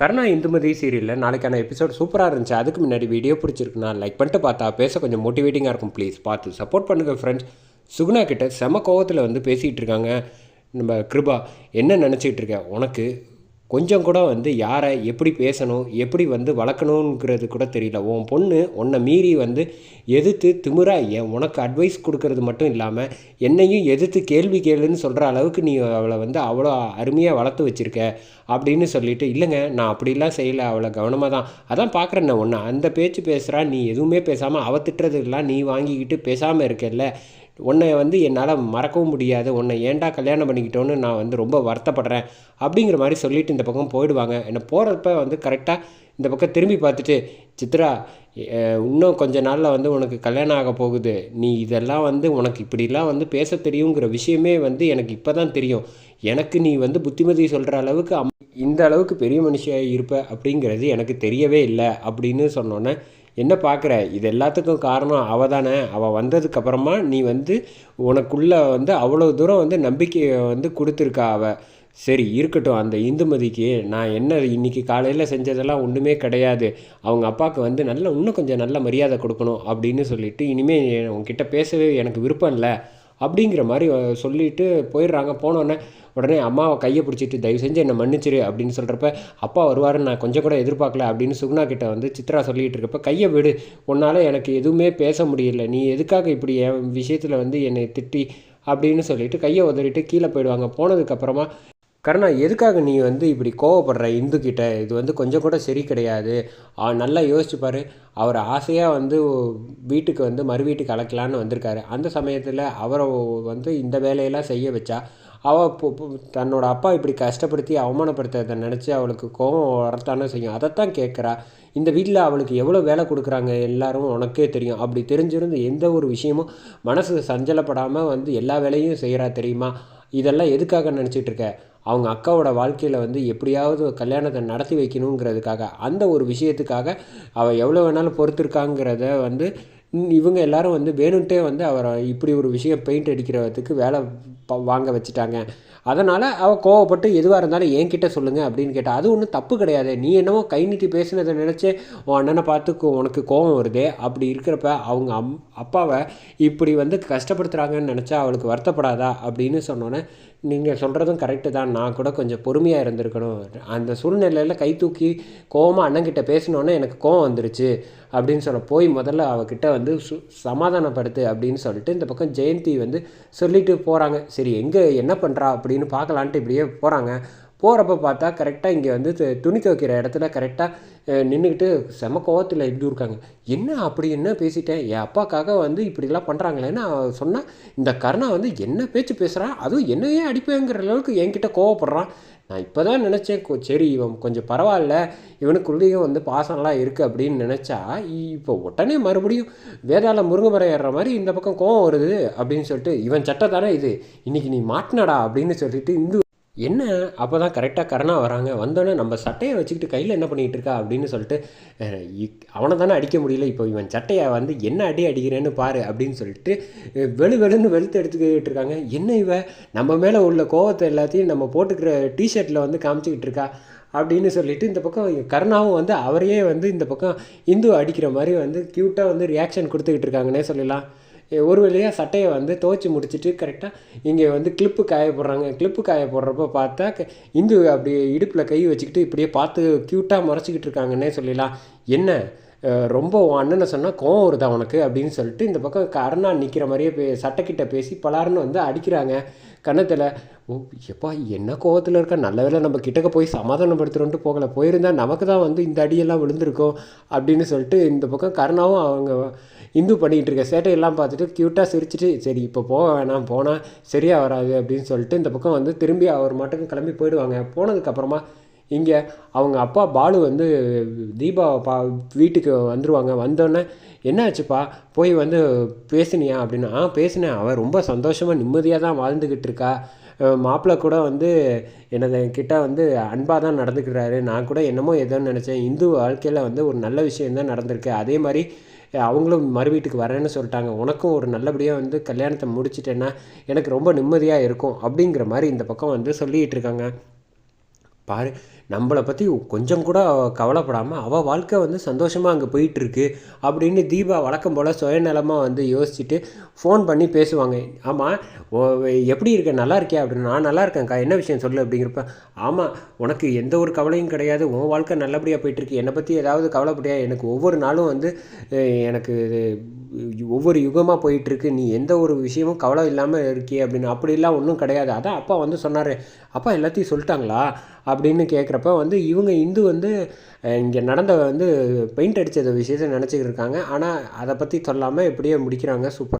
கருணா இந்துமதி சீரியலில் நாளைக்கான எபிசோட் சூப்பராக இருந்துச்சு. அதுக்கு முன்னாடி வீடியோ பிடிச்சிருக்குன்னா லைக் பண்ணிட்டு பார்த்தா பேச கொஞ்சம் மோட்டிவேட்டிங்காக இருக்கும். ப்ளீஸ் பார்த்து சப்போர்ட் பண்ணுங்கள் ஃப்ரெண்ட்ஸ் சுகுணா கிட்ட செம கோவத்தில் வந்து பேசிகிட்டு இருக்காங்க. நம்ம கிருபா என்ன நினச்சிக்கிட்டு இருக்க? உனக்கு கொஞ்சம் கூட வந்து யாரை எப்படி பேசணும் எப்படி வந்து வளர்க்கணுங்கிறது கூட தெரியல. உன் பொண்ணு உன்னை மீறி வந்து எதிர்த்து திமுறா ஏன் உனக்கு அட்வைஸ் கொடுக்கறது மட்டும் இல்லாமல் என்னையும் எதிர்த்து கேள்வி கேளுன்னு சொல்கிற அளவுக்கு நீ அவளை வந்து அவ்வளோ அருமையாக வளர்த்து வச்சுருக்க அப்படின்னு சொல்லிட்டு இல்லைங்க நான் அப்படிலாம் செய்யலை அவளை கவனமாக தான். அதான் பார்க்குறேன்ன ஒன்று அந்த பேச்சு பேசுகிறா நீ எதுவுமே பேசாமல் அவ திட்டுறதுலாம் நீ வாங்கிக்கிட்டு பேசாமல் இருக்கல்ல. உன்னை வந்து என்னால் மறக்கவும் முடியாது. உன்னை ஏன்டா கல்யாணம் பண்ணிக்கிட்டோன்னு நான் வந்து ரொம்ப வருத்தப்படுறேன். அப்படிங்கிற மாதிரி சொல்லிட்டு இந்த பக்கம் போயிடுவாங்க. என்னை போகிறப்ப வந்து கரெக்டாக இந்த பக்கம் திரும்பி பார்த்துட்டு சித்ரா இன்னும் கொஞ்ச நாளில் வந்து உனக்கு கல்யாணம் ஆக போகுது. நீ இதெல்லாம் வந்து உனக்கு இப்படிலாம் வந்து பேச தெரியுங்கிற விஷயமே வந்து எனக்கு இப்போ தான் தெரியும். எனக்கு நீ வந்து புத்திமதி சொல்கிற அளவுக்கு அம் இந்த அளவுக்கு பெரிய மனுஷியாக இருப்ப அப்படிங்கிறது எனக்கு தெரியவே இல்லை. அப்படின்னு சொன்னோன்னே என்ன பார்க்குற? இது எல்லாத்துக்கும் காரணம் அவள் தானே அவள் வந்ததுக்கப்புறமா நீ வந்து உனக்குள்ளே வந்து அவ்வளோ தூரம் வந்து நம்பிக்கையை வந்து கொடுத்துருக்கா அவள் சரி இருக்கட்டும். அந்த இந்துமதிக்கு நான் என்ன இன்னைக்கு காலையில் செஞ்சதெல்லாம் ஒன்றுமே கிடையாது. அவங்க அப்பாவுக்கு வந்து நல்ல இன்னும் கொஞ்சம் நல்ல மரியாதை கொடுக்கணும் அப்படின்னு சொல்லிவிட்டு இனிமேல் உங்ககிட்ட பேசவே எனக்கு விருப்பம் இல்லை. அப்படிங்கிற மாதிரி சொல்லிட்டு போயிடுறாங்க. போனோடனே உடனே அம்மாவை கையை பிடிச்சிட்டு தயவு செஞ்சு என்னை மன்னிச்சிரு அப்படின்னு சொல்கிறப்ப அப்பா வருவாருன்னு நான் கொஞ்சம் கூட எதிர்பார்க்கல அப்படின்னு சுகுணா கிட்ட வந்து சித்ரா சொல்லிகிட்டு இருக்கப்ப கையை விடு. உன்னால் எனக்கு எதுவுமே பேச முடியல. நீ எதுக்காக இப்படி என் விஷயத்தில் வந்து என்னை திட்டி அப்படின்னு சொல்லிட்டு கையை உதறிட்டு கீழே போயிடுவாங்க. போனதுக்கப்புறமா கருணா எதுக்காக நீ வந்து இப்படி கோவப்படுற இந்து கிட்ட இது வந்து கொஞ்சம் கூட சரி கிடையாது. நல்லா யோசிச்சுப்பார் அவர் ஆசையாக வந்து வீட்டுக்கு வந்து மறு வீட்டுக்கு அழைக்கலான்னு வந்திருக்காரு. அந்த சமயத்தில் அவரை வந்து இந்த வேலையெல்லாம் செய்ய வச்சா அவள் தன்னோட அப்பா இப்படி கஷ்டப்படுத்தி அவமானப்படுத்துறதை நினச்சி அவளுக்கு கோபம் வரத்தானே செய்யும். அதைத்தான் கேட்குறா இந்த வீட்டில் அவளுக்கு எவ்வளோ வேலை கொடுக்குறாங்க எல்லாரும் உனக்கே தெரியும். அப்படி தெரிஞ்சிருந்து எந்த ஒரு விஷயமும் மனசு சஞ்சலப்படாமல் வந்து எல்லா வேலையும் செய்கிறா தெரியுமா? இதெல்லாம் எதுக்காக நினச்சிட்டு இருக்க? அவங்க அக்காவோட வாழ்க்கையில் வந்து எப்படியாவது கல்யாணத்தை நடத்தி வைக்கணுங்கிறதுக்காக அந்த ஒரு விஷயத்துக்காக அவள் எவ்வளோ வேணாலும் பொறுத்திருக்காங்கிறத வந்து இவங்க எல்லாரும் வந்து வேணுன்ட்டே வந்து அவரை இப்படி ஒரு விஷயம் பெயிண்ட் அடிக்கிறதுக்கு வேலை வாங்க வச்சுட்டாங்க. அதனால் அவள் கோவப்பட்டு எதுவாக இருந்தாலும் என்கிட்ட சொல்லுங்கள் அப்படின்னு கேட்டால் அது ஒன்றும் தப்பு கிடையாது. நீ என்னமோ கை நீட்டி பேசுனதை நினச்சி உன் அண்ணனை பார்த்து உனக்கு கோவம் வருதே அப்படி இருக்கிறப்ப அவங்க அம் அப்பாவை இப்படி வந்து கஷ்டப்படுத்துகிறாங்கன்னு நினச்சா அவளுக்கு வருத்தப்படாதா அப்படின்னு சொன்னோன்னே நீங்கள் சொல்கிறதும் கரெக்டு தான். நான் கூட கொஞ்சம் பொறுமையாக இருந்திருக்கணும். அந்த சூழ்நிலையில் கை தூக்கி கோவமாக அண்ணன்கிட்ட பேசினோன்னே எனக்கு கோவம் வந்துருச்சு. அப்படின்னு சொல்ல போய் முதல்ல அவகிட்ட வந்து சு சமாதானப்படுத்து அப்படின்னு சொல்லிட்டு இந்த பக்கம் ஜெயந்தி வந்து சொல்லிட்டு போகிறாங்க சரி எங்கே என்ன பண்ணுறா அப்படின்னு பார்க்கலான்ட்டு இப்படியே போகிறாங்க போகிறப்ப பார்த்தா கரெக்டாக இங்கே வந்து துணி துவைக்கிற இடத்துல கரெக்டாக நின்றுக்கிட்டு செம கோவத்தில் இப்படி இருக்காங்க? என்ன அப்படி என்ன பேசிட்டேன்? என் அப்பாக்காக வந்து இப்படிலாம் பண்ணுறாங்களேன்னு சொன்னால் இந்த கருணா வந்து என்ன பேச்சு பேசுகிறான் அதுவும் என்னையே அடிப்பேங்கிற அளவுக்கு என்கிட்ட கோவப்படுறான். நான் இப்போ தான் நினச்சேன் சரி இவன் கொஞ்சம் பரவாயில்ல இவனுக்குள்ளேயும் வந்து பாசம்லாம் இருக்குது அப்படின்னு நினச்சா இப்போ உடனே மறுபடியும் வேதாள முருங்கை ஏறுற மாதிரி இந்த பக்கம் கோவம் வருது அப்படின்னு சொல்லிட்டு இவன் சட்டை தானே இது? இன்னைக்கு நீ மாட்டினடா அப்படின்னு சொல்லிட்டு இந்து என்ன? அப்போ தான் கரெக்டாக கரணா வராங்க. வந்தோடனே நம்ம சட்டையை வச்சுக்கிட்டு கையில் என்ன பண்ணிகிட்டு இருக்கா அப்படின்னு சொல்லிட்டு அவனை தானே அடிக்க முடியல. இப்போ இவன் சட்டையை வந்து என்ன அடி அடிக்கிறேன்னு பாரு அப்படின்னு சொல்லிட்டு வெளு வெளுன்னு வெளுத்து எடுத்துக்கிட்டு இருக்காங்க. என்ன இவ? நம்ம மேலே உள்ள கோவத்தை எல்லாத்தையும் நம்ம போட்டுக்கிற டிஷர்ட்டில் வந்து காமிச்சிக்கிட்டு இருக்கா? அப்படின்னு சொல்லிட்டு இந்த பக்கம் கருணாவும் வந்து அவரையே வந்து இந்த பக்கம் இந்து அடிக்கிற மாதிரி வந்து க்யூட்டாக வந்து ரியாக்ஷன் கொடுத்துக்கிட்டு இருக்காங்கன்னே சொல்லலாம். ஒரு வழியாக சட்டையை வந்து துவைச்சி முடிச்சிட்டு கரெக்டாக இங்கே வந்து கிளிப்பு காய போடுறாங்க. கிளிப்பு காய போடுறப்ப பார்த்தா க- இந்து அப்படி இடுப்பில் கை வச்சுக்கிட்டு இப்படியே பார்த்து க்யூட்டாக முறைச்சிக்கிட்டு இருக்காங்கன்னே சொல்லலாம். என்ன? ரொம்ப உன் அண்ணனை சொன்னால் கோவம் வருதா உனக்கு? அப்படின்னு சொல்லிட்டு இந்த பக்கம் கருணா நிற்கிற மாதிரியே பே சட்டைக்கிட்ட பேசி பலாருன்னு வந்து அடிக்கிறாங்க. கன்னத்தில் ஓ எப்பா என்ன கோவத்தில் இருக்க? நல்ல வேலை நம்ம கிட்டக்க போய் சமாதானப்படுத்துகிறோன்ட்டு போகலை. போயிருந்தால் நமக்கு தான் வந்து இந்த அடியெல்லாம் விழுந்திருக்கும். அப்படின்னு சொல்லிட்டு இந்த பக்கம் கருணாவும் அவங்க இந்து பண்ணிக்கிட்டு இருக்க சேட்டையெல்லாம் பார்த்துட்டு க்யூட்டாக சிரிச்சிட்டு சரி இப்போ போக வேணாம். போனால் சரியாக வராது. அப்படின்னு சொல்லிட்டு இந்த பக்கம் வந்து திரும்பி அவர் மட்டும் கிளம்பி போயிடுவாங்க. போனதுக்கப்புறமா இங்கே அவங்க அப்பா பாலு வந்து தீபா பா வீட்டுக்கு வந்துடுவாங்க வந்தோடனே என்னாச்சுப்பா? போய் வந்து பேசினியா? அப்படின்னு ஆ பேசினேன். அவள் ரொம்ப சந்தோஷமாக நிம்மதியாக தான் வாழ்ந்துக்கிட்டு இருக்கா. மாப்பிள்ளை கூட வந்து எனது கிட்ட வந்து அன்பாக தான் நடந்துக்கிறாரு. நான் கூட என்னமோ ஏதோன்னு நினச்சேன். இந்து வாழ்க்கையில் வந்து ஒரு நல்ல விஷயம் தான் நடந்திருக்கு. அதே மாதிரி அவங்களும் மறு வீட்டுக்கு வரேன்னு சொல்லிட்டாங்க. உனக்கும் ஒரு நல்லபடியாக வந்து கல்யாணத்தை முடிச்சிட்டேன்னா எனக்கு ரொம்ப நிம்மதியாக இருக்கும். அப்படிங்கிற மாதிரி இந்த பக்கம் வந்து சொல்லிகிட்டு இருக்காங்க. பாரு நம்மளை பற்றி கொஞ்சம் கூட கவலைப்படாமல் அவள் வாழ்க்கை வந்து சந்தோஷமாக அங்கே போயிட்டுருக்கு அப்படின்னு தீபா வழக்கம் போல் சுயநலமாக வந்து யோசிச்சுட்டு ஃபோன் பண்ணி பேசுவாங்க. ஆமாம் எப்படி இருக்க? நல்லா இருக்கியா? அப்படின்னு நான் நல்லா இருக்கேன்க்கா என்ன விஷயம் சொல்லு அப்படிங்கிறப்ப ஆமாம் உனக்கு எந்த ஒரு கவலையும் கிடையாது. உன் வாழ்க்கை நல்லபடியாக போயிட்டுருக்கு. என்னை பற்றி ஏதாவது கவலைப்படியா எனக்கு ஒவ்வொரு நாளும் வந்து எனக்கு இது, ஒவ்வொரு யுகமாக போயிட்டுருக்கு. நீ எந்த ஒரு விஷயமும் கவலை இல்லாமல் இருக்கியே அப்படின்னு. அப்படிலாம் ஒன்றும் கிடையாது. அதான் அப்பா வந்து சொன்னார். அப்பா எல்லாத்தையும் சொல்லிட்டாங்களா? அப்படின்னு கேட்குறப்ப வந்து இவங்க இந்து வந்து இங்கே நடந்த வந்து பெயிண்ட் அடித்தது விஷயத்தை நினச்சிக்கிட்டு இருக்காங்க. ஆனால் அதை பற்றி சொல்லாமல் இப்படியே முடிக்கிறாங்க. சூப்பர்.